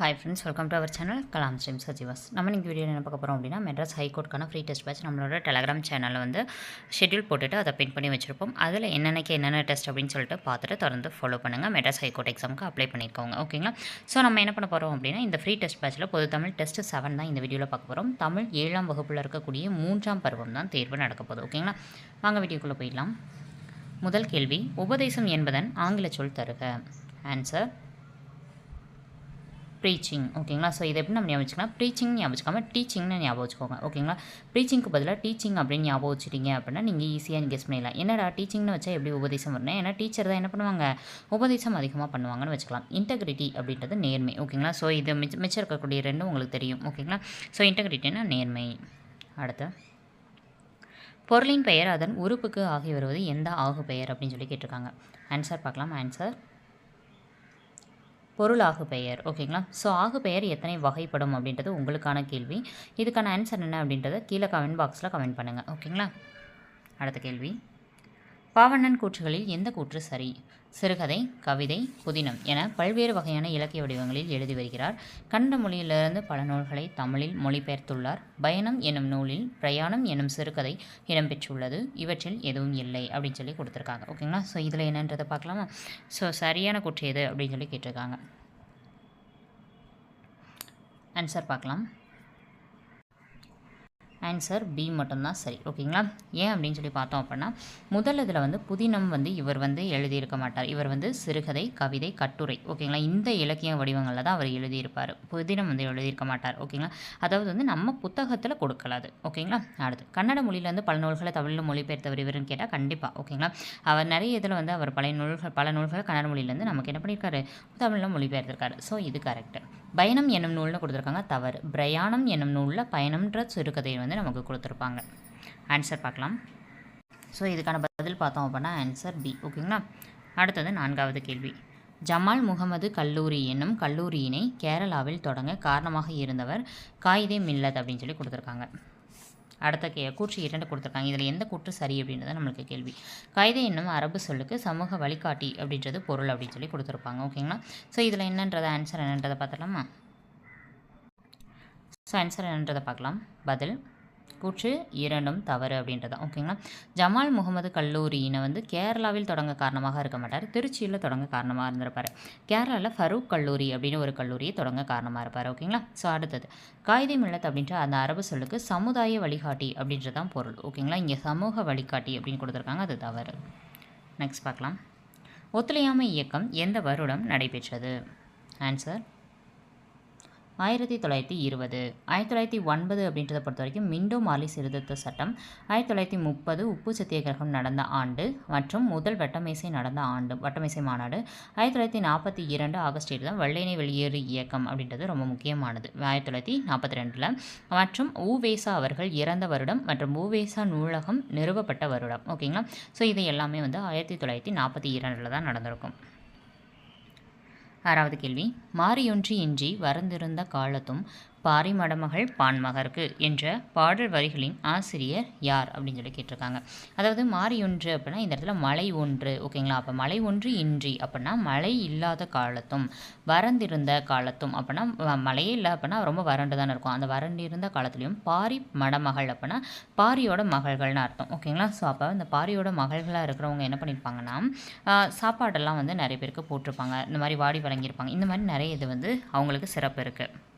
Hi friends welcome to our channel Kalam ஸ்ரீம் சஜிவாஸ் நம்ம நீங்கள் வீடியோ என்ன பார்க்க போகிறோம் அப்படின்னா மெட்ராஸ் ஹைகோர்ட்க்கான ஃப்ரீ டெஸ்ட் பேட்ச் நம்மளோட டெலகிராம் சேனலில் வந்து ஷெட்யூல் போட்டுட்டு அதை பின் பண்ணி வச்சுருப்போம். அதில் என்னென்னக்கு என்னென்ன டெஸ்ட் அப்படின்னு சொல்லிட்டு பார்த்துட்டு தொடர்ந்து ஃபாலோ பண்ணுங்கள் மெட்ராஸ் ஹைகோர்ட் எக்ஸாமுக்கு அப்ளை பண்ணிக்கோங்க ஓகேங்களா ஸோ நம்ம என்ன பண்ண போகிறோம் அப்படின்னா இந்த ஃப்ரீ டெஸ்ட் பேட்ச்சில் பொது தமிழ் டெஸ்ட் செவன் தான் இந்த வீடியோவில் பார்க்க போகிறோம் தமிழ் ஏழாம் வகுப்பில் இருக்கக்கூடிய மூன்றாம் பருவம் தான் தேர்வு நடக்க போகுது ஓகேங்களா வாங்க வீடியோக்குள்ளே போயிடலாம். முதல் கேள்வி உபதேசம் என்பதன் ஆங்கில சொல் தருக. ஆன்சர் ப்ரீச்சிங் ஓகேங்களா ஸோ இதை எப்படி நம்ம ஞாபகம் வச்சுக்கலாம்? ப்ரீச்சிங் ஞாபகம் டீச்சிங்னு ஞாபகம் வச்சுக்கோங்க ஓகேங்களா ப்ரீச்சிங்க்கு பதிலாக டீச்சிங் அப்படின்னு ஞாபகம் வச்சுட்டீங்க அப்படின்னா நீங்கள் ஈஸியாக கெஸ் பண்ணிடலாம். என்னடா டீச்சிங்னு வச்சா எப்படி உபதேசம் வரணும் ஏன்னா டீச்சர் தான் என்ன பண்ணுவாங்க? உபதேசம் அதிகமாக பண்ணுவாங்கன்னு வச்சுக்கலாம். இன்டெகிரிட்டி அப்படின்றது நேர்மை ஓகேங்களா ஸோ இது மிச்ச மிச்சம் இருக்கக்கூடிய ரெண்டும் உங்களுக்கு தெரியும் ஓகேங்களா ஸோ இன்டெகிரிட்டினா நேர்மை. அடுத்து பொருளின் பெயர் அதன் உறுப்புக்கு ஆகி வருவது எந்த ஆகு பெயர் அப்படின்னு சொல்லி கேட்டிருக்காங்க. ஆன்சர் பார்க்கலாம் ஆன்சர் பொருளாகு பெயர் ஓகேங்களா? ஸோ ஆகு பெயர் எத்தனை வகைப்படும் அப்படின்றது உங்களுக்கான கேள்வி. இதுக்கான ஆன்சர் என்ன அப்படின்றத கீழே கமெண்ட் பாக்ஸில் கமெண்ட் பண்ணுங்கள் ஓகேங்களா? அடுத்த கேள்வி. பாவண்ணன் கூற்றுகளில் எந்த கூற்று சரி? சிறுகதை கவிதை புதினம் என பல்வேறு வகையான இலக்கிய வடிவங்களில் எழுதி வருகிறார். கன்னட மொழியிலிருந்து பல நூல்களை தமிழில் மொழிபெயர்த்துள்ளார். பயணம் எனும் நூலில் பிரயாணம் எனும் சிறுகதை இடம்பெற்றுள்ளது. இவற்றில் எதுவும் இல்லை அப்படின்னு சொல்லி கொடுத்துருக்காங்க. ஓகேங்களா ஸோ இதில் என்னன்றதை பார்க்கலாமா? ஸோ சரியான கூற்று எது அப்படின்னு சொல்லி கேட்டிருக்காங்க. ஆன்சர் பார்க்கலாம். ஆன்சர் பி மட்டும்தான் சரி. ஓகேங்களா? ஏன் அப்படின்னு சொல்லி பார்த்தோம் அப்படின்னா முதல் இதில் வந்து புதினம் வந்து இவர் வந்து எழுதியிருக்க மாட்டார். இவர் வந்து சிறுகதை கவிதை கட்டுரை. ஓகேங்களா? இந்த இலக்கிய வடிவங்களில் தான் அவர் எழுதியிருப்பார். புதினம் வந்து எழுதியிருக்க மாட்டார். ஓகேங்களா? அதாவது வந்து நம்ம புத்தகத்தில் கொடுக்கலாது. ஓகேங்களா? அடுத்து கன்னட மொழியிலேருந்து பல நூல்களை தமிழில் மொழிபெயர்த்தவர் இவருன்னு கேட்டால் கண்டிப்பாக ஓகேங்களா? அவர் நிறைய இதில் வந்து அவர் பழைய நூல்கள் பல நூல்களை கன்னட மொழியிலேருந்து நமக்கு என்ன பண்ணியிருக்காரு? தமிழில் மொழிபெயர்த்திருக்காரு. ஸோ இது கரெக்டு பயணம் என்னும் நூல்னு கொடுத்துருக்காங்க. தவறு. பிரயாணம் என்னும் நூலில் பயணம்ன்ற சிறுகதை வந்து நமக்கு கொடுத்துருப்பாங்க. ஆன்சர் பார்க்கலாம். ஸோ இதுக்கான பதில் பார்த்தோம் அப்படின்னா ஆன்சர் பி ஓகேங்களா அடுத்தது நான்காவது கேள்வி. ஜமால் முகமது கல்லூரி என்னும் கல்லூரியினை கேரளாவில் தொடங்க காரணமாக இருந்தவர் காயிதே மில்லத் அப்படின்னு சொல்லி கொடுத்துருக்காங்க. அடுத்த கே கூற்று இரண்டு கொடுத்துருக்காங்க. இதில் எந்த கூற்று சரி அப்படின்றத நம்மளுக்கு கேள்வி. கைதை என்னும் அரபு சொல்லுக்கு சமூக வழிகாட்டி அப்படின்றது பொருள் அப்படின்னு சொல்லி கொடுத்துருப்பாங்க. ஓகேங்களா ஸோ இதில் என்னன்றத ஆன்சர் என்னன்றதை பார்த்துலாமா ஸோ ஆன்சர் என்னன்றதை பார்க்கலாம். பதில் கூற்று இரண்டும் தவறு அப்படின்றது. ஓகேங்களா ஜமால் முகமது கல்லூரியினை வந்து கேரளாவில் தொடங்க காரணமாக இருக்க மாட்டார். திருச்சியில் தொடங்க காரணமாக இருந்திருப்பார். கேரளாவில் ஃபரூக் கல்லூரி அப்படின்னு ஒரு கல்லூரியை தொடங்க காரணமாக இருப்பார். ஓகேங்களா ஸோ அடுத்தது. காயிதே மில்லத் அப்படின்ற அந்த அரபு சொல்லுக்கு சமுதாய வழிகாட்டி அப்படின்றது தான் பொருள் ஓகேங்களா இங்கே சமூக வழிகாட்டி அப்படின்னு கொடுத்துருக்காங்க. அது தவறு. நெக்ஸ்ட் பார்க்கலாம். ஒத்துழையாமை இயக்கம் எந்த வருடம் நடைபெற்றது? ஆன்சர் ஆயிரத்தி தொள்ளாயிரத்தி இருபது. ஆயிரத்தி தொள்ளாயிரத்தி ஒன்பது அப்படின்றத பொறுத்த வரைக்கும் மிண்டோ மாலி சீர்திருத்த சட்டம் ஆயிரத்தி தொள்ளாயிரத்தி முப்பது உப்பு சத்தியாகிரகம் நடந்த ஆண்டு மற்றும் முதல் வட்டமேசை நடந்த ஆண்டு வட்டமேசை மாநாடு ஆயிரத்தி தொள்ளாயிரத்தி நாற்பத்தி இரண்டு ஆகஸ்ட் ஏழு தான் வெள்ளையினை வெளியேறு இயக்கம் அப்படின்றது ரொம்ப முக்கியமானது. ஆயிரத்தி தொள்ளாயிரத்தி நாற்பத்தி ரெண்டில் மற்றும் ஊவேசா அவர்கள் இறந்த வருடம் மற்றும் ஊவேசா நூலகம் நிறுவப்பட்ட வருடம். ஓகேங்களா? ஸோ இது எல்லாமே வந்து ஆயிரத்தி தொள்ளாயிரத்தி நாற்பத்தி இரண்டில் தான் நடந்திருக்கும். ஆறாவது கேள்வி மாறியொன்றியின்றி வரந்திருந்த காலத்தும் பாரி மடமகள் பான்மகருக்கு என்ற பாடல் வரிகளின் ஆசிரியர் யார் அப்படின்னு சொல்லி கேட்டிருக்காங்க. அதாவது மாறி ஒன்று அப்படின்னா இந்த இடத்துல மலை ஒன்று ஓகேங்களா? அப்போ மலை ஒன்று இன்றி அப்படின்னா மழை இல்லாத காலத்தும் வறண்டிருந்த காலத்தும் அப்படின்னா மழையே இல்லை அப்படின்னா ரொம்ப வறண்டு தானே இருக்கும். அந்த வறண்டிருந்த காலத்துலேயும் பாரி மடமகள் அப்படின்னா பாரியோட மகள்கள்னு அர்த்தம் ஓகேங்களா? ஸோ அப்போ இந்த பாரியோட மகள்களாக இருக்கிறவங்க என்ன பண்ணியிருப்பாங்கன்னா சாப்பாடெல்லாம் வந்து நிறைய பேருக்கு போட்டிருப்பாங்க. இந்த மாதிரி வாடி வழங்கியிருப்பாங்க. இந்த மாதிரி நிறைய இது வந்து அவங்களுக்கு சிறப்பு இருக்குது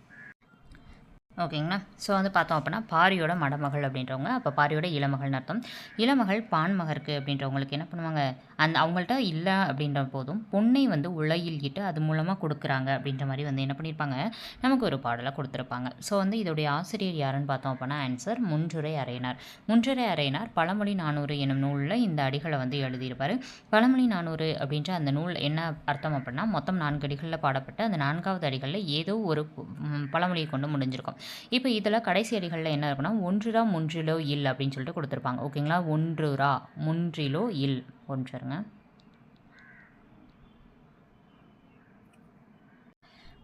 ஓகேங்களா? ஸோ வந்து பார்த்தோம் அப்படின்னா பாரியோட மடமகள் அப்படின்றவங்க அப்போ பாரியோட இளமகள்னு அர்த்தம். இளமகள் பான்மகருக்கு அப்படின்றவங்களுக்கு என்ன பண்ணுவாங்க? அந்த அவங்கள்ட்ட இல்லை அப்படின்ற போதும் பொண்ணை வந்து உலையில் இட்டு அது மூலமாக கொடுக்குறாங்க அப்படின்ற மாதிரி வந்து என்ன பண்ணியிருப்பாங்க நமக்கு ஒரு பாடலை கொடுத்துருப்பாங்க. ஸோ வந்து இதோடைய ஆசிரியர் யாருன்னு பார்த்தோம் அப்படின்னா ஆன்சர் முன்றுரை அறையினார். முன்றுரை அறையினார் பழமொழி நானூறு என்னும் நூலில் இந்த அடிகளை வந்து எழுதியிருப்பார். பழமொழி நானூறு அப்படின்ற அந்த நூல் என்ன அர்த்தம் அப்படின்னா மொத்தம் நான்கு அடிகளில் பாடப்பட்டு அந்த நான்காவது அடிகளில் ஏதோ ஒரு பழமொழியை கொண்டு முடிஞ்சிருக்கும். இப்போ இதில் கடைசி அடிகளில் என்ன இருக்குன்னா ஒன்றுரா முன்றிலோ இல் அப்படின்னு சொல்லிட்டு கொடுத்துருப்பாங்க. ஓகேங்களா? ஒன்றுரா முன்றிலோ இல். ஒன்றுருங்க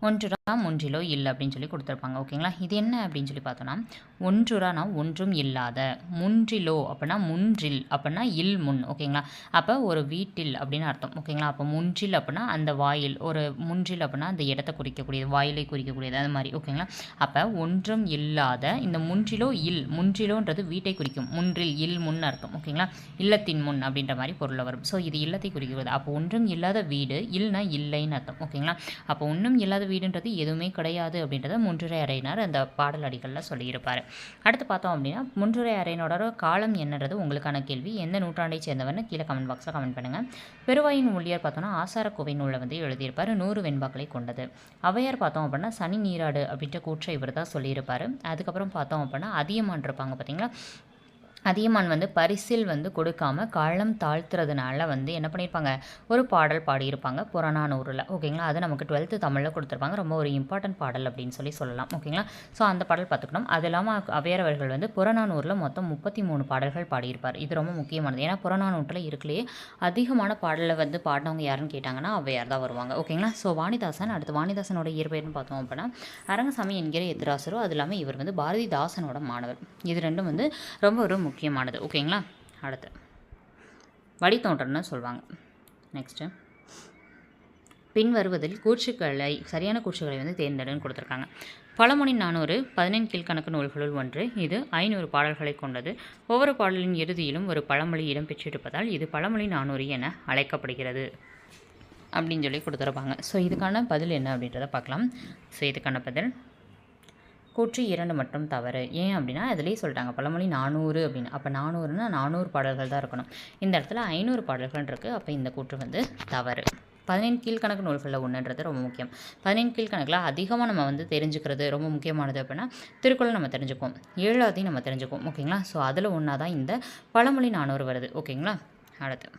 ஒன்றுரா முன்றிலோ இல்லை அப்படின்னு சொல்லி கொடுத்துருப்பாங்க. ஓகேங்களா? இது என்ன அப்படின்னு சொல்லி பார்த்தோன்னா ஒன்றுரானா ஒன்றும் இல்லாத முன்றிலோ அப்படின்னா முன்றில் அப்படின்னா இல் முன். ஓகேங்களா? அப்போ ஒரு வீட்டில் அப்படின்னு அர்த்தம். ஓகேங்களா? அப்போ முன்றில் அப்படின்னா அந்த வாயில் ஒரு முன்றில் அப்படின்னா அந்த இடத்த குறிக்கக்கூடியது வாயிலை குறிக்கக்கூடியது அது மாதிரி. ஓகேங்களா? அப்போ ஒன்றும் இல்லாத இந்த முன்றிலோ இல் முன்றிலோன்றது வீட்டை குறிக்கும். முன்றில் இல் முன் அர்த்தம். ஓகேங்களா? இல்லத்தின் முன் அப்படின்ற மாதிரி பொருளை வரும். ஸோ இது இல்லத்தை குறிக்கிறது. அப்போ ஒன்றும் இல்லாத வீடு இல்னா இல்லைன்னு அர்த்தம். ஓகேங்களா? அப்போ ஒன்றும் இல்லாத வீடுன்றது எதுவுமே கிடையாது அப்படின்றத முன்றுரை அறையினார் அந்த பாடல் அடிகளில் சொல்லியிருப்பார். அடுத்து பார்த்தோம் அப்படின்னா முன்றுரை அறையினோட காலம் என்னன்றது உங்களுக்கான கேள்வி. எந்த நூற்றாண்டை சேர்ந்தவர்னு கீழே கமெண்ட் பாக்ஸில் கமெண்ட் பண்ணுங்கள் பெருவாயின் ஊழியர் பார்த்தோன்னா ஆசாரக்கோவை நூலை வந்து எழுதியிருப்பார். நூறு வெண்பாக்களை கொண்டது. அவையார் பார்த்தோம் அப்படின்னா சனி நீராடு அப்படின்ற கூற்றை இவர் தான் சொல்லியிருப்பார். அதுக்கப்புறம் பார்த்தோம் அப்படின்னா அதியமான் இருப்பாங்க பார்த்தீங்களா? அதியமான் வந்து பரிசில் வந்து கொடுக்காம காலம் தாழ்த்துறதுனால வந்து என்ன பண்ணியிருப்பாங்க ஒரு பாடல் பாடியிருப்பாங்க புறநானூரில் ஓகேங்களா? அது நமக்கு டுவெல்த்து தமிழில் கொடுத்துருப்பாங்க. ரொம்ப ஒரு இம்பார்ட்டன்ட் பாடல் அப்படின்னு சொல்லி சொல்லலாம். ஓகேங்களா? ஸோ அந்த பாடல் பார்த்துக்கணும். அது இல்லாமல் அவையரவர்கள் வந்து புறநானூரில் மொத்தம் முப்பத்தி மூணு பாடல்கள் பாடியிருப்பார். இது ரொம்ப முக்கியமானது. ஏன்னா புறநானூற்றில் இருக்கலையே. அதிகமான பாடலை வந்து பாடினவங்க யாருன்னு கேட்டாங்கன்னா அவையார் தான் வருவாங்க. ஓகேங்களா? ஸோ வாணிதாசன் அடுத்து வாணிதாசனோட இயற்பெயர்னு பார்த்தோம் அப்படின்னா அரங்கசாமி என்கிற எதிராசரோ அது இல்லாமல் இவர் வந்து பாரதிதாசனோட மாணவர். இது ரெண்டும் வந்து ரொம்ப ஒரு முக்கியமானது. ஓகேங்களா? அடுத்து. வழித்தோன்றல்னு சொல்லுவாங்க நெக்ஸ்ட்டு பின் வருவதில் கூற்றுக்களை சரியான கூற்றுகளை வந்து தேர்ந்தெடுன்னு கொடுத்துருக்காங்க. பழமொழி நானூறு பதினெண் கீழ்கணக்கு நூல்களுள் ஒன்று. இது ஐநூறு பாடல்களை கொண்டது. ஒவ்வொரு பாடலின் இறுதியிலும் ஒரு பழமொழி இடம்பெற்றிருப்பதால் இது பழமொழி நானூறு என அழைக்கப்படுகிறது. அப்படின்னு சொல்லி கொடுத்துருப்பாங்க. ஸோ இதுக்கான பதில் என்ன அப்படின்றத பார்க்கலாம். ஸோ இதுக்கான பதில் கூற்று இரண்டு மட்டும் தவறு. ஏன் அப்படின்னா அதுலேயே சொல்லிட்டாங்க பழமொழி நானூறு அப்படின்னு. அப்போ நானூறுனா நானூறு பாடல்கள் தான் இருக்கணும். இந்த இடத்துல ஐநூறு பாடல்கள் இருக்குது அப்போ இந்த கூற்று வந்து தவறு. பதினெண் கீழ்கணக்கு நூல்களில் ஒன்றுன்றது ரொம்ப முக்கியம். பதினெண் கீழ்கணக்கில் அதிகமாக நம்ம வந்து தெரிஞ்சுக்கிறது ரொம்ப முக்கியமானது அப்படின்னா திருக்குறள் நம்ம தெரிஞ்சுக்குவோம். ஏழாவதையும் நம்ம தெரிஞ்சுக்குவோம். ஓகேங்களா? ஸோ அதில் ஒன்றா தான் இந்த பழமொழி நானூறு வருது. ஓகேங்களா? அடுத்து.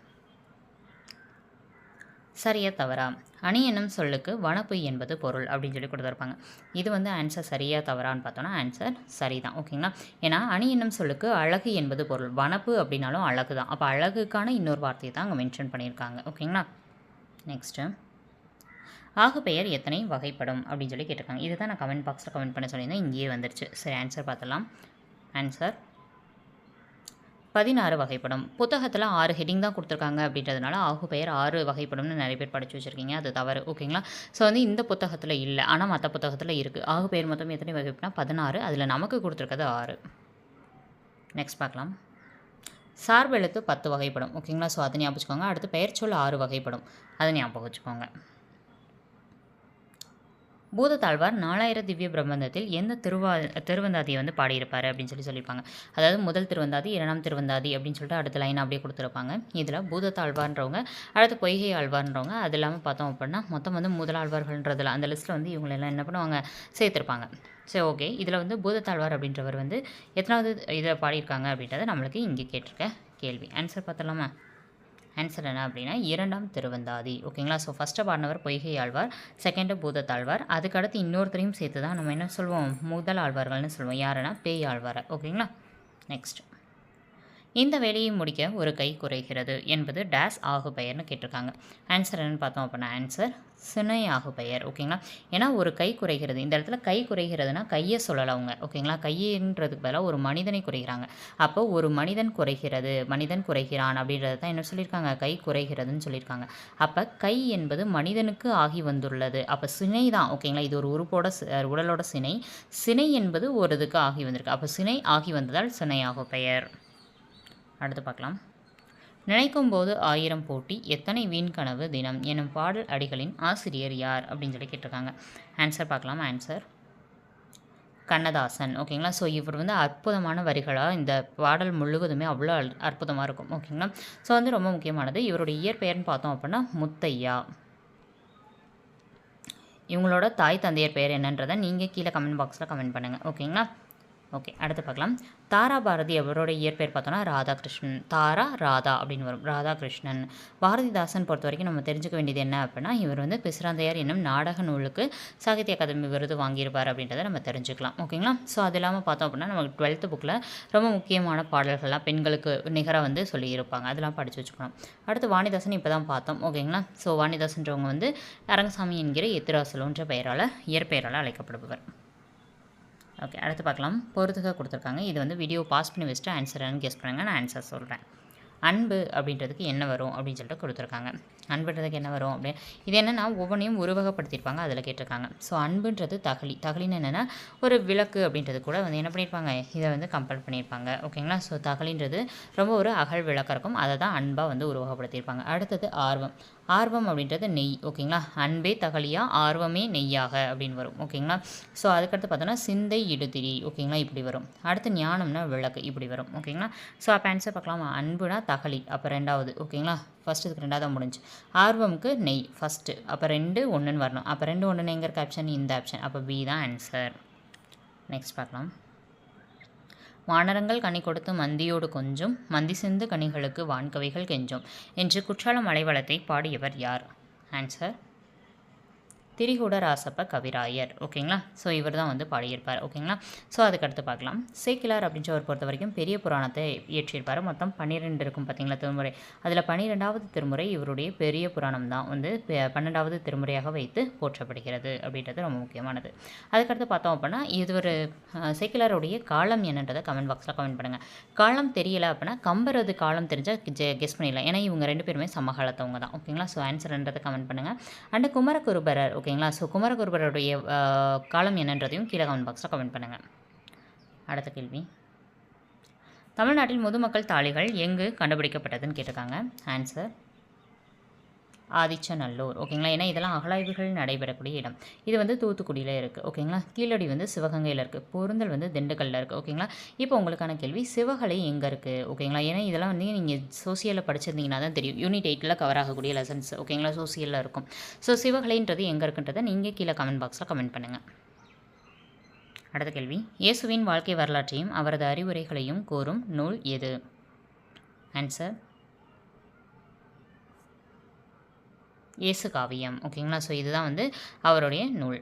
சரியா தவறா? அணி என்னும் சொல்லுக்கு வனப்பொய் என்பது பொருள் அப்படின்னு சொல்லி கொடுத்துருப்பாங்க. இது வந்து ஆன்சர் சரியா தவறான்னு பார்த்தோன்னா ஆன்சர் சரி தான் ஓகேங்களா ஏன்னா அணி என்னும் சொல்லுக்கு அழகு என்பது பொருள். வனப்பு அப்படின்னாலும் அழகு தான். அப்போ அழகுக்கான இன்னொரு வார்த்தையை தான் அங்கே மென்ஷன் பண்ணியிருக்காங்க. ஓகேங்களா நெக்ஸ்ட்டு ஆகு பெயர் எத்தனை வகைப்படும் அப்படின்னு சொல்லி கேட்டிருக்காங்க. இதுதான் நான் கமெண்ட் பாக்ஸில் கமெண்ட் பண்ண சொல்லியிருந்தேன். இங்கேயே வந்துருச்சு. சரி ஆன்சர் பார்த்தலாம் ஆன்சர் பதினாறு வகைப்படும். புத்தகத்தில் ஆறு ஹெட்டிங் தான் கொடுத்துருக்காங்க அப்படின்றதுனால ஆகு பெயர் ஆறு வகைப்படும்னு நிறைய பேர் படித்து வச்சுருக்கீங்க. அது தவறு. ஓகேங்களா ஸோ வந்து இந்த புத்தகத்தில் இல்லை. ஆனால் மற்ற புத்தகத்தில் இருக்குது ஆகு பெயர் மொத்தம் எத்தனை வகைப்படினா பதினாறு. அதில் நமக்கு கொடுத்துருக்கிறது ஆறு. நெக்ஸ்ட் பார்க்கலாம். சார்பெழுத்து பத்து வகைப்படும். ஓகேங்களா ஸோ அதை ஞாபகம் வச்சுக்கோங்க. அடுத்து பெயர் சொல் ஆறு வகைப்படும். அதை ஞாபகம் வச்சுக்கோங்க. பூதத்தாழ்வார் நாலாயிர திவ்ய பிரபந்தத்தில் எந்த திருவா திருவந்தாதியை வந்து பாடியிருப்பார் அப்படின்னு சொல்லி சொல்லியிருப்பாங்க. அதாவது முதல் திருவந்தாதி இரண்டாம் திருவந்தாதி அப்படின்னு சொல்லிட்டு அடுத்த லைன் அப்படியே கொடுத்துருப்பாங்க. இதில் பூதத்தாழ்வார்ன்றவங்க அடுத்து பொய்கை ஆழ்வார்ன்றவங்க அது இல்லாமல் பார்த்தோம் அப்படின்னா மொத்தம் வந்து முதலாழ்வார்கள்ன்றதில் அந்த லிஸ்ட்டில் வந்து இவங்களெல்லாம் என்ன பண்ணுவாங்க? சேர்த்துருப்பாங்க. சரி ஓகே இதில் வந்து பூதத்தாழ்வார் அப்படின்றவர் வந்து எத்தனாவது இதை பாடியிருக்காங்க அப்படின்றத நம்மளுக்கு இங்கே கேட்டிருக்க கேள்வி. ஆன்சர் பார்த்தலாமா ஆன்சர் என்ன அப்படின்னா இரண்டாம் திருவந்தாதி. ஓகேங்களா ஸோ ஃபஸ்ட்டு பாடினவர் பொய்கை ஆழ்வார் செகண்டு பூதத்தாழ்வார் அதுக்கடுத்து இன்னொருத்தரையும் சேர்த்து தான் நம்ம என்ன சொல்லுவோம் முதல் ஆழ்வார்கள்னு சொல்லுவோம் யாருன்னா? பேய் ஆழ்வார். ஓகேங்களா நெக்ஸ்ட் இந்த வேலையை முடிக்க ஒரு கை குறைகிறது என்பது டேஸ் ஆகு பெயர்னு கேட்டிருக்காங்க. ஆன்சர் என்னன்னு பார்த்தோம் அப்படின்னா ஆன்சர் சினை ஆகு பெயர் ஓகேங்களா? ஏன்னா ஒரு கை குறைகிறது. இந்த இடத்துல கை குறைகிறதுனா கையை சொல்லலை அவங்க ஓகேங்களா? கையின்றதுக்கு பதிலாக ஒரு மனிதனை குறைகிறாங்க. அப்போ ஒரு மனிதன் குறைகிறது மனிதன் குறைகிறான் அப்படின்றது தான் என்ன சொல்லியிருக்காங்க? கை குறைகிறதுன்னு சொல்லியிருக்காங்க. அப்போ கை என்பது மனிதனுக்கு ஆகி வந்துள்ளது. அப்போ சினை தான் ஓகேங்களா? இது ஒரு உறுப்போட உடலோட சினை. சினை என்பது ஒரு இதுக்கு ஆகி வந்திருக்கு. அப்போ சினை ஆகி வந்ததால் சினை ஆகு பெயர் அடுத்து பார்க்கலாம். நினைக்கும் போது ஆயிரம் போட்டி எத்தனை வீண் கனவு தினம் எனும் பாடல் அடிகளின் ஆசிரியர் யார் அப்படின்னு சொல்லி கேட்டிருக்காங்க. ஆன்சர் பார்க்கலாம் ஆன்சர் கண்ணதாசன் ஓகேங்களா ஸோ இவர் வந்து அற்புதமான வரிகளாக இந்த பாடல் முழுவதுமே அவ்வளோ அல்- அற்புதமாக இருக்கும் ஓகேங்களா ஸோ வந்து ரொம்ப முக்கியமானது இவருடைய இயற்பெயர்னு பார்த்தோம் அப்படின்னா முத்தையா. இவங்களோட தாய் தந்தையர் பெயர் என்னன்றதை நீங்கள் கீழே கமெண்ட் பாக்ஸில் கமெண்ட் பண்ணுங்கள் ஓகேங்களா ஓகே அடுத்து பார்க்கலாம். தாரா பாரதி அவரோட இயற்பெயர் பார்த்தோன்னா ராதாகிருஷ்ணன். தாரா ராதா அப்படின்னு வரும். ராதாகிருஷ்ணன். பாரதிதாசன் பொறுத்த வரைக்கும் நம்ம தெரிஞ்சுக்க வேண்டியது என்ன அப்படின்னா இவர் வந்து பிசிராந்தையார் என்னும் நாடக நூலுக்கு சாகித்ய அகாதமி விருது வாங்கியிருப்பார் அப்படின்றத நம்ம தெரிஞ்சுக்கலாம். ஓகேங்களா? ஸோ அது இல்லாமல் பார்த்தோம் அப்படின்னா நமக்கு டுவெல்த்து புக்கில் ரொம்ப முக்கியமான பாடல்கள்லாம் பெண்களுக்கு நிகராக வந்து சொல்லியிருப்பாங்க. அதெல்லாம் படித்து வச்சுக்கணும். அடுத்து வாணிதாசன் இப்போ தான் பார்த்தோம். ஓகேங்களா? ஸோ வாணிதாசன்றவங்க வந்து அரங்கசாமி என்கிற எத்திராசலுன்ற பெயரால் இயற்பெயரால் அழைக்கப்படுபவர். ஓகே அடுத்து பார்க்கலாம். பொறுத்துக்க கொடுத்துருக்காங்க. இது வந்து வீடியோ பாஸ் பண்ணி வச்சுட்டு ஆன்சர்னு கெஸ் பண்ணுங்கள் நான் ஆன்சர் சொல்கிறேன் அன்பு அப்படின்றதுக்கு என்ன வரும் அப்படின்னு சொல்லிட்டு கொடுத்துருக்காங்க. அன்புன்றதுக்கு என்ன வரும் அப்படின்னு. இது என்னென்னா ஒவ்வொன்றையும் உருவகப்படுத்தியிருப்பாங்க. அதில் கேட்டிருக்காங்க. ஸோ அன்புன்றது தகலி. தகலின்னு என்னென்னா ஒரு விளக்கு அப்படின்றது கூட வந்து என்ன பண்ணியிருப்பாங்க? இதை வந்து கம்பேர் பண்ணியிருப்பாங்க. ஓகேங்களா ஸோ தகலின்றது ரொம்ப ஒரு அகல் விளக்கம் இருக்கும். அதை தான் அன்பாக வந்து உருவகப்படுத்தியிருப்பாங்க. அடுத்தது ஆர்வம். ஆர்வம் அப்படின்றது நெய் ஓகேங்களா? அன்பே தகலியா ஆர்வமே நெய்யாக அப்படின்னு வரும் ஓகேங்களா? ஸோ அதுக்கடுத்து பார்த்தோன்னா சிந்தை இடுதிரி ஓகேங்களா? இப்படி வரும். அடுத்து ஞானம்னா விளக்கு இப்படி வரும் ஓகேங்களா? ஸோ அப்போ ஆன்சர் பார்க்கலாமா? அன்புனா தகலி அப்போ ரெண்டாவது ஓகேங்களா? ஃபஸ்ட்டு இதுக்கு ரெண்டாவது முடிஞ்சு. ஆர்வமுக்கு நெய் ஃபஸ்ட்டு அப்போ ரெண்டு ஒன்றுன்னு வரணும். அப்போ ரெண்டு ஒன்றுன்னு எங்கே இருக்க? ஆப்ஷன் இந்த ஆப்ஷன் அப்போ பி தான் ஆன்சர் நெக்ஸ்ட் பார்க்கலாம். வானரங்கள் கனி கொடுத்து மந்தியோடு கொஞ்சும் மந்தி சிந்து கனிகளுக்கு வான்கவைகள் கெஞ்சும் என்று குற்றாலம் மலைவளத்தை பாடியவர் யார்? ஆன்சர் திரிகூட ராசப்ப கவிராயர். ஓகேங்களா? ஸோ இவர் தான் வந்து பாடியிருப்பார். ஓகேங்களா? ஸோ அதுக்கடுத்து பார்க்கலாம். சேக்கிலார் அப்படின்றவர் பொறுத்த வரைக்கும் பெரிய புராணத்தை இயற்றியிருப்பார். மொத்தம் பன்னிரெண்டு இருக்கும் பார்த்தீங்களா திருமுறை. அதில் பன்னிரெண்டாவது திருமுறை இவருடைய பெரிய புராணம் தான் வந்து பன்னெண்டாவது திருமுறையாக வைத்து போற்றப்படுகிறது அப்படின்றது ரொம்ப முக்கியமானது. அதுக்கடுத்து பார்த்தோம் அப்படின்னா இது ஒரு சேக்கிலாருடைய காலம் என்னன்றதை கமெண்ட் பாக்ஸில் கமெண்ட் பண்ணுங்கள் காலம் தெரியல அப்படின்னா கம்பரது காலம் தெரிஞ்சால் கெஸ் பண்ணிடலாம். ஏன்னா இவங்க ரெண்டு பேருமே சமகாலத்தவங்க தான் ஓகேங்களா ஸோ ஆன்சர்ன்றதை கமெண்ட் பண்ணுங்கள் அண்டு குமரகுருபரர் ஓகே ஓகேங்களா? ஸோ குமரகுருபருடைய காலம் என்னன்றதையும் கீழே கமெண்ட் பாக்ஸில் கமெண்ட் பண்ணுங்கள் அடுத்த கேள்வி. தமிழ்நாட்டில் முதுமக்கள் தாளிகள் எங்கு கண்டுபிடிக்கப்பட்டதுன்னு கேட்டிருக்காங்க? ஆன்சர் ஆதிச்சநல்லூர் ஓகேங்களா? ஏன்னா இதெல்லாம் அகழாய்வுகள் நடைபெறக்கூடிய இடம். இது வந்து தூத்துக்குடியில் இருக்குது ஓகேங்களா? கீழடி வந்து சிவகங்கையில் இருக்குது பொருந்தல் வந்து திண்டுக்கல்லில் இருக்குது ஓகேங்களா? இப்போ உங்களுக்கான கேள்வி சிவகலை எங்கே இருக்குது ஓகேங்களா? ஏன்னா இதெல்லாம் வந்து நீங்கள் சோசியலில் படிச்சிருந்தீங்கன்னா தான் தெரியும். யூனிட் எயிட்டில் கவர் ஆகக்கூடிய லெசன்ஸ் ஓகேங்களா? சோசியலில் இருக்கும். ஸோ சிவகலைன்றது எங்கே இருக்குன்றதை நீங்கள் கீழே கமெண்ட் பாக்ஸில் கமெண்ட் பண்ணுங்கள் அடுத்த கேள்வி. இயேசுவின் வாழ்க்கை வரலாற்றையும் அவரது அறிவுரைகளையும் கோரும் நூல் எது? ஆன்சர் இயேசு காவியம். ஓகேங்களா ஸோ இதுதான் வந்து அவருடைய நூல்.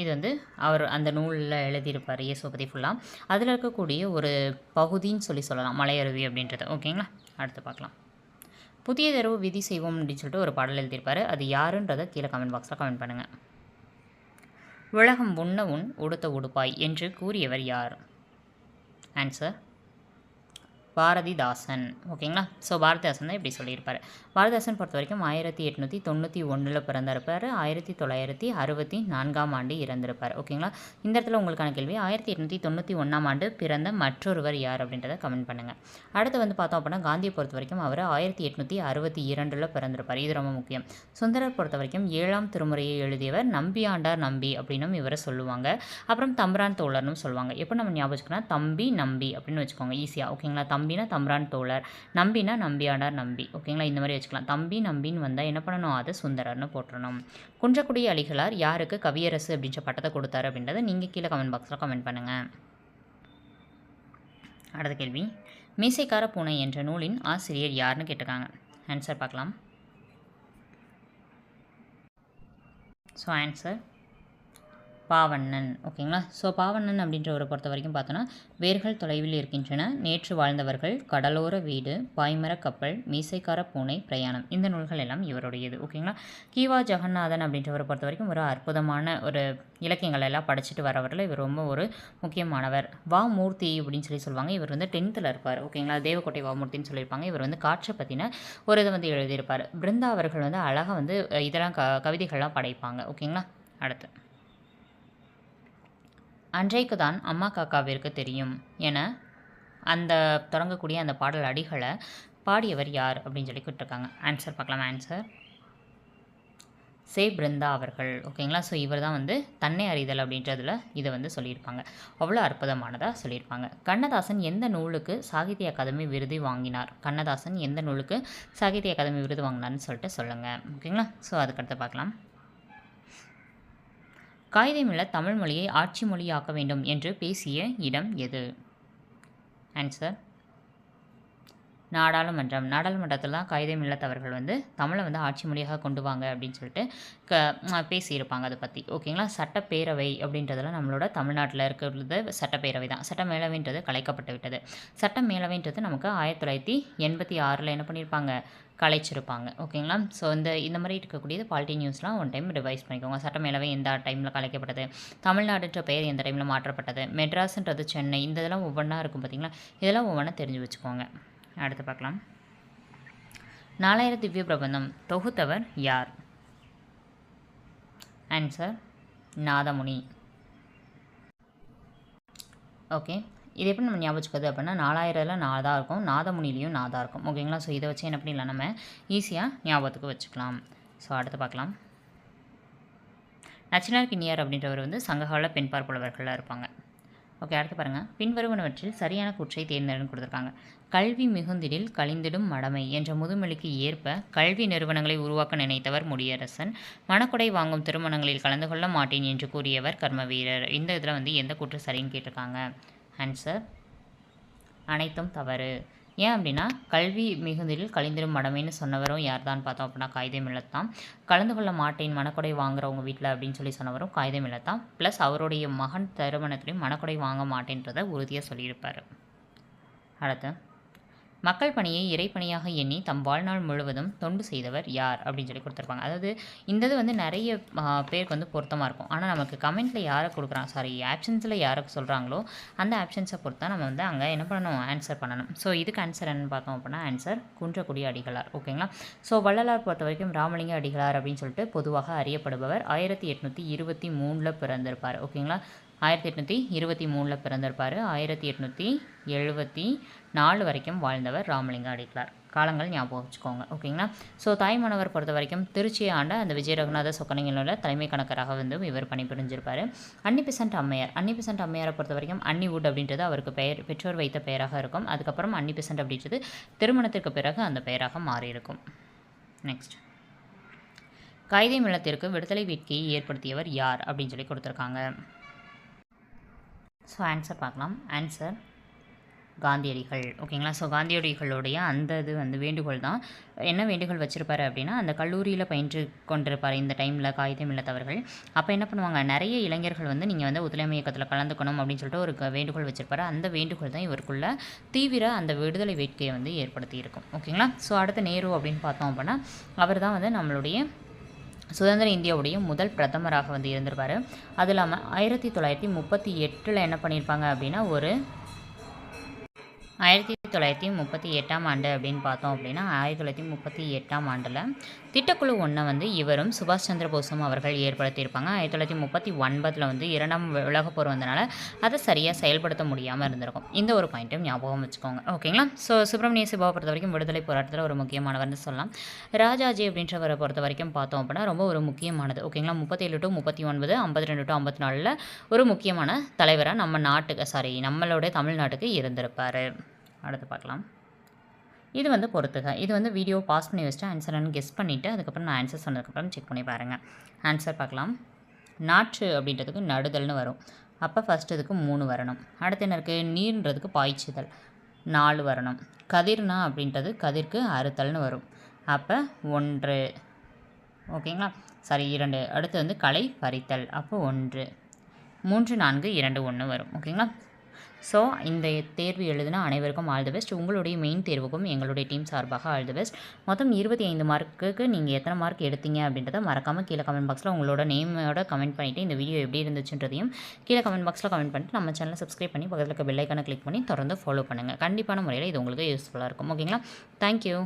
இது வந்து அவர் அந்த நூலில் எழுதியிருப்பார் இயேசுவை பற்றி ஃபுல்லாக அதில் இருக்கக்கூடிய ஒரு பகுதின்னு சொல்லி சொல்லலாம் மலையருவி அப்படின்றது. ஓகேங்களா அடுத்து பார்க்கலாம். புதிய தரவு விதி செய்வோம் அப்படின்னு சொல்லிட்டு ஒரு பாடல் எழுதியிருப்பார். அது யாருன்றதை கீழே கமெண்ட் பாக்ஸில் கமெண்ட் பண்ணுங்கள் உலகம் உண்ண உன் உடுத்த உடுப்பாய் என்று கூறியவர் யார்? ஆன்சர் பாரதிதாசன். ஓகேங்களா? ஸோ பாரதிதாசன் தான் இப்படி சொல்லியிருப்பார். பாரதிதாசன் பொறுத்த வரைக்கும் ஆயிரத்தி எட்நூற்றி தொண்ணூற்றி ஒன்றில் பிறந்திருப்பார். ஆயிரத்தி தொள்ளாயிரத்தி அறுபத்தி நான்காம் ஆண்டு இறந்திருப்பார். ஓகேங்களா? இந்த இடத்துல உங்களுக்கான கேள்வி ஆயிரத்தி எட்நூற்றி தொண்ணூற்றி ஒன்றாம் ஆண்டு பிறந்த மற்றொருவர் யார் அப்படின்றத கமெண்ட் பண்ணுங்கள் அடுத்து வந்து பார்த்தோம் அப்படின்னா காந்தியை பொறுத்த வரைக்கும் அவர் ஆயிரத்தி எட்நூற்றி அறுபத்தி இரண்டில் பிறந்திருப்பார். இது ரொம்ப முக்கியம். சுந்தரர் பொறுத்த வரைக்கும் ஏழாம் திருமுறையை எழுதியவர் நம்பியாண்டார் நம்பி அப்படின்னும் இவரை சொல்லுவாங்க. அப்புறம் தம்பரான் தோழர்னு சொல்லுவாங்க. எப்போ நம்ம ஞாபகம் வச்சுக்கணும் தம்பி நம்பி அப்படின்னு வச்சுக்கோங்க ஈஸியாக ஓகேங்களா? நம்பினா தம்ரான் தோழர் நம்பினா நம்பியாடார் நம்பி. ஓகேங்களா? இந்த மாதிரி வச்சுக்கலாம். தம்பி நம்பின்னு வந்தால் என்ன பண்ணணும்? அதை சுந்தரர்னு போட்டுறணும். குன்றக்குடி அலிகளார் யாருக்கு கவியரசு அப்படின்ற பட்டத்தை கொடுத்தாரு அப்படின்றத நீங்கள் கீழே கமெண்ட் பாக்ஸில் கமெண்ட் பண்ணுங்கள் அடுத்த கேள்வி. மீசைக்கார பூனை என்ற நூலின் ஆசிரியர் யாருன்னு கேட்டிருக்காங்க. ஆன்சர் பார்க்கலாம். ஸோ ஆன்சர் பாவண்ணன் ஓகேங்களா? ஸோ பாவண்ணன் அப்படின்றவரை பொறுத்த வரைக்கும் பார்த்தோன்னா வேர்கள் தொலைவில் இருக்கின்றன. நேற்று வாழ்ந்தவர்கள் கடலோர வீடு பாய்மர கப்பல் மீசைக்கார பூனை பிரயாணம். இந்த நூல்கள் எல்லாம் இவருடையது ஓகேங்களா? கீவா ஜெகநாதன் அப்படின்றவரை பொறுத்த வரைக்கும் ஒரு அற்புதமான ஒரு இலக்கியங்கள் எல்லாம் படிச்சுட்டு வரவரில் இவர் ரொம்ப ஒரு முக்கியமானவர். வா. மூர்த்தி அப்படின்னு சொல்லி சொல்லுவாங்க. இவர் வந்து டென்த்தில் இருப்பார் ஓகேங்களா? தேவக்கோட்டை வாமூர்த்தின்னு சொல்லியிருப்பாங்க. இவர் வந்து காற்றை பற்றின ஒரு இதை வந்து எழுதியிருப்பார். பிருந்தா அவர்கள் வந்து அழகாக வந்து இதெல்லாம் க கவிதைகள்லாம் படைப்பாங்க ஓகேங்களா? அடுத்து. அன்றைக்கு தான் அம்மா காக்காவிற்கு தெரியும் என அந்த தொடங்கக்கூடிய அந்த பாடல் அடிகளை பாடியவர் யார் அப்படின்னு சொல்லி கேட்டிருக்காங்க. ஆன்சர் பார்க்கலாம் ஆன்சர் சே பிருந்தா அவர்கள். ஓகேங்களா ஸோ இவர் தான் வந்து தன்னை அறிதல் அப்படின்றதுல இதை வந்து சொல்லியிருப்பாங்க. அவ்வளோ அற்புதமானதாக சொல்லியிருப்பாங்க. கண்ணதாசன் எந்த நூலுக்கு சாகித்ய அகாதமி விருது வாங்கினார்? கண்ணதாசன் எந்த நூலுக்கு சாகித்ய அகாதமி விருது வாங்கினார்னு சொல்லிட்டு சொல்லுங்கள் ஓகேங்களா ஸோ அதுக்கடுத்து பார்க்கலாம். காகிதமில்ல தமிழ் மொழியை ஆட்சி மொழியாக்க வேண்டும் என்று பேசிய இடம் எது? ஆன்சர் நாடாளுமன்றம் நாடாளுமன்றத்தில் தான் காகிதம் இல்லாதவர்கள் வந்து தமிழை வந்து ஆட்சி மொழியாக கொண்டு வாங்க அப்படின்னு சொல்லிட்டு க பேசியிருப்பாங்க அதை பற்றி ஓகேங்களா? சட்டப்பேரவை அப்படின்றதுல நம்மளோட தமிழ்நாட்டில் இருக்கிறது சட்டப்பேரவை தான் சட்ட மேலவைன்றது கலைக்கப்பட்டு விட்டது. சட்ட மேலவைன்றது நமக்கு ஆயிரத்தி தொள்ளாயிரத்தி எண்பத்தி ஆறில் என்ன பண்ணியிருப்பாங்க? கலைச்சிருப்பாங்க. ஓகேங்களா? ஸோ இந்த இந்த மாதிரி இருக்கக்கூடியது பாலிட்டி நியூஸ்லாம் ஒன் டைம் ரிவைஸ் பண்ணிக்கோங்க. சட்டமேலவை எந்த டைமில் கலைக்கப்பட்டது? தமிழ்நாடுன்ற பெயர் எந்த டைமில் மாற்றப்பட்டது? மெட்ராஸ்ன்றது சென்னை. இந்த இதெல்லாம் ஒவ்வொன்றா இருக்கும் பார்த்தீங்களா இதெல்லாம் ஒவ்வொன்றா தெரிஞ்சு வச்சுக்கோங்க. அடுத்து பார்க்கலாம். நாலாயிரம் திவ்ய பிரபந்தம். தொகுத்தவர் யார்? ஆன்சர் நாதமுனி. ஓகே இது எப்படி நம்ம ஞாபகம் அப்படின்னா நாலாயிரத்தில் நாதா இருக்கும். நாதமுனிலையும் நாதா இருக்கும். ஓகேங்களா ஸோ இதை வச்சு என்ன பண்ணிடலாம் நம்ம? ஈஸியாக ஞாபகத்துக்கு வச்சுக்கலாம். ஸோ அடுத்து பார்க்கலாம். நச்சினார் கிண்ணியார் அப்படின்றவர் வந்து சங்ககால பெண் பார்ப்புலவர்களாக இருப்பாங்க. ஓகே அடுத்து பாருங்கள் பின்வருவனவற்றில் சரியான கூற்றை தேர்ந்தெடுன்னு கொடுத்துருக்காங்க. கல்வி மிகுந்திடில் கழிந்திடும் மடமை என்ற முதுமொழிக்கு ஏற்ப கல்வி நிறுவனங்களை உருவாக்க நினைத்தவர் முடியரசன். மணக்கொடை வாங்கும் திருமணங்களில் கலந்து கொள்ள மாட்டேன் என்று கூறியவர் கர்மவீரர். இந்த இதில் வந்து எந்த கூற்று சரின்னு கேட்டிருக்காங்க. ஆன்சர் அனைத்தும் தவறு. ஏன் அப்படின்னா கல்வி மிகுந்தில் கழிந்திடும் மடமைன்னு சொன்னவரும் யார் தான் பார்த்தோம் அப்படின்னா காகிதம் இல்லத்தான். கலந்து கொள்ள மாட்டேன் மணக்கொடை வாங்குறவங்க வீட்டில் அப்படின்னு சொல்லி சொன்னவரும் காகிதம் இல்லத்தான். ப்ளஸ் அவருடைய மகன் திருமணத்திலையும் மணக்கொடை வாங்க மாட்டேன்றதை உறுதியாக சொல்லியிருப்பார். அடுத்து. மக்கள் பணியை இறைப்பணியாக எண்ணி தம் வாழ்நாள் முழுவதும் தொண்டு செய்தவர் யார்? அப்படின்னு சொல்லி கொடுத்துருப்பாங்க. அதாவது இந்த இது வந்து நிறைய பேருக்கு வந்து பொருத்தமாக இருக்கும். ஆனால் நமக்கு கமெண்ட்டில் யாரை கொடுக்குறாங்க? சாரி ஆப்ஷன்ஸில் யாருக்கு சொல்கிறாங்களோ அந்த ஆப்ஷன்ஸை பொறுத்தா நம்ம வந்து அங்கே என்ன பண்ணணும்? ஆன்சர் பண்ணணும். ஸோ இதுக்கு ஆன்சர் என்னன்னு பார்த்தோம் அப்படின்னா ஆன்சர் குன்றக்குடி அடிகளார். ஓகேங்களா ஸோ வள்ளலார் பொறுத்த வரைக்கும் ராமலிங்க அடிகளார் அப்படின்னு சொல்லிட்டு பொதுவாக அறியப்படுபவர் ஆயிரத்தி எட்நூற்றி இருபத்தி மூணில் பிறந்திருப்பார். ஓகேங்களா ஆயிரத்தி எட்நூற்றி இருபத்தி மூணில் பிறந்திருப்பார். ஆயிரத்தி எட்நூற்றி எழுபத்தி நாலு வரைக்கும் வாழ்ந்தவர் ராமலிங்க அடிகளார். காலங்கள் ஞாபகம் வச்சுக்கோங்க. ஓகேங்களா? ஸோ தாய்மானவர் பொறுத்த வரைக்கும் திருச்சியை ஆண்ட அந்த விஜய ரகுநாத சொக்கனைங்களோட தலைமை கணக்கராக வந்து இவர் பணிபுரிஞ்சிருப்பார். அன்னிபிசன்ட் அம்மையார். அன்னிபிசன்ட் அம்மையாரை பொறுத்த வரைக்கும் அன்னிவுட் அப்படின்றது அவருக்கு பெயர் பெற்றோர் வைத்த பெயராக இருக்கும். அதுக்கப்புறம் அன்னிபிசன்ட் அப்படின்றது திருமணத்திற்கு பிறகு அந்த பெயராக மாறியிருக்கும். நெக்ஸ்ட் கைதை மிளத்திற்கு விடுதலை வேட்கையை ஏற்படுத்தியவர் யார் அப்படின்னு சொல்லி கொடுத்துருக்காங்க. ஸோ ஆன்சர் பார்க்கலாம். ஆன்சர் காந்தியடிகள். ஓகேங்களா ஸோ காந்தியடிகளுடைய அந்த இது வந்து வேண்டுகோள் தான். என்ன வேண்டுகோள் வச்சுருப்பாரு அப்படின்னா அந்த கல்லூரியில் பயின்று கொண்டிருப்பார் இந்த டைமில் காகிதம் இல்லத்தவர்கள் அப்போ என்ன பண்ணுவாங்க? நிறைய இளைஞர்கள் வந்து நீங்கள் வந்து ஒத்துழைமை இயக்கத்தில் கலந்துக்கணும் அப்படின்னு சொல்லிட்டு ஒரு வேண்டுகோள் வச்சுருப்பாரு. அந்த வேண்டுகோள் தான் இவருக்குள்ள தீவிர அந்த விடுதலை வேட்கையை வந்து ஏற்படுத்தி இருக்கும் ஓகேங்களா ஸோ அடுத்த நேரு அப்படின்னு பார்த்தோம் அப்படின்னா அவர் தான் வந்து நம்மளுடைய சுதந்திர இந்தியாவுடைய முதல் பிரதமராக வந்து இருந்திருப்பார். அது இல்லாமல் ஆயிரத்தி தொள்ளாயிரத்தி முப்பத்தி எட்டில் என்ன பண்ணியிருப்பாங்க அப்படின்னா ஒரு ஆயிரத்தி தொள்ளாயிரத்தி முப்பத்தி எட்டாம் ஆண்டு அப்படின்னு பார்த்தோம் அப்படின்னா ஆயிரத்தி தொள்ளாயிரத்தி முப்பத்தி எட்டாம் ஆண்டில் திட்டக்குழு ஒன்றை வந்து இவரும் சுபாஷ் சந்திர போஸும் அவர்கள் ஏற்படுத்தியிருப்பாங்க. ஆயிரத்தி தொள்ளாயிரத்தி முப்பத்தி ஒன்பதில் வந்து இரண்டாம் உலகப் போர் வந்தனால அதை சரியாக செயல்படுத்த முடியாமல் இருந்திருக்கும். இந்த ஒரு பாயிண்ட்டும் ஞாபகம் வச்சுக்கோங்க. ஓகேங்களா ஸோ சுப்பிரமணிய சிவாவை பொறுத்த வரைக்கும் விடுதலை போராட்டத்தில் ஒரு முக்கியமானவர்னு சொல்லலாம். ராஜாஜி அப்படின்றவரை பொறுத்த வரைக்கும் பார்த்தோம் அப்படின்னா ரொம்ப ஒரு முக்கியமானது. ஓகேங்களா முப்பத்தேழு டு முப்பத்தி ஒன்பது ஐம்பத்தி ரெண்டு டு ஐம்பத்தி நாலில் ஒரு முக்கியமான தலைவராக நம்ம நாட்டுக்கு சாரி நம்மளோட தமிழ்நாட்டுக்கு இருந்திருப்பார். அடுத்து பார்க்கலாம். இது வந்து பொறுத்துக. இது வந்து வீடியோ பாஸ் பண்ணி வச்சுட்டு ஆன்சர்னு கெஸ் பண்ணிவிட்டு அதுக்கப்புறம் நான் ஆன்சர் சொன்னதுக்கப்புறம் செக் பண்ணி பாருங்கள் ஆன்சர் பார்க்கலாம். நாற்று அப்படின்றதுக்கு நடுதல்னு வரும். அப்போ ஃபஸ்ட் இதுக்கு மூணு வரணும். அடுத்து என்ன இருக்குது நீர்ன்றதுக்கு பாய்ச்சுதல். நாலு வரணும். கதிர்னா அப்படின்றது கதிர்க்கு அறுத்தல்னு வரும். அப்போ ஒன்று. ஓகேங்களா? சரி இரண்டு. அடுத்து வந்து களை பறித்தல். அப்போ ஒன்று. மூன்று நான்கு இரண்டு ஒன்று வரும். ஓகேங்களா? ஸோ இந்த தேர்வு எழுதின அனைவருக்கும் ஆல் தி பெஸ்ட் உங்களுடைய மெயின் தேர்வுக்கும் எங்களுடைய டீம் சார்பாக ஆல் தி பெஸ்ட் மொத்தம் இருபத்தி ஐந்து மார்க்குக்கு நீங்கள் எத்தனை மார்க் எடுத்தீங்க அப்படின்றத மறக்காமல் கீழே கமெண்ட் பாக்ஸில் உங்களோட நேமோட கமெண்ட் பண்ணிவிட்டு இந்த வீடியோ எப்படி இருந்துச்சுன்றதையும் கீழே கமெண்ட் பாக்ஸில் கமெண்ட் பண்ணிட்டு நம்ம சேனலை சப்ஸ்கிரைப் பண்ணி பக்கத்தில் இருக்க பெல்லைக்கான கிளிக் பண்ணி தொடர்ந்து ஃபாலோ பண்ணுங்கள் கண்டிப்பான முறையில் இது உங்களுக்கு யூஸ்ஃபுல்லாக இருக்கும். ஓகேங்களா தேங்க்யூ